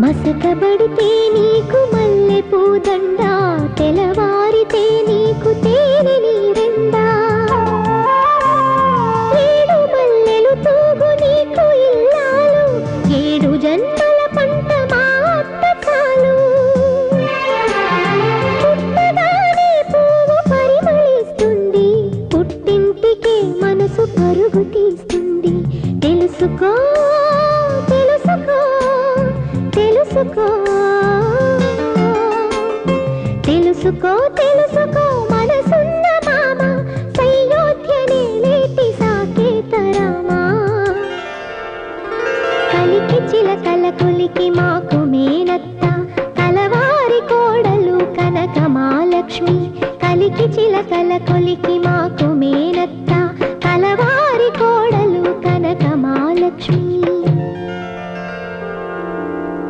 మసకబడితే నీకు మల్లె పూదండా తెలవారితే నీకు తేనె నీరెండా ఏడు మల్లెలు తూగు నీకు ఇల్లాలు ఏడు జన్మల పంట మా అత్త చాలు. పుట్టగానే పువ్వు పరిమళిస్తుంది పుట్టింటికే మనసు పరుగు తీస్తుంది. తెలుసుకో తెలుసుకో తెలుసుకో తెలుసుకో మనసున్న మామ సయోధ్యనే లేటి సాకేత రామా. కలికి చిలకల కులికి మాకు మేనత్త కలవారి కోడలు కనక మహాలక్ష్మి. కలికి చిలకల కొలికి మాకు మే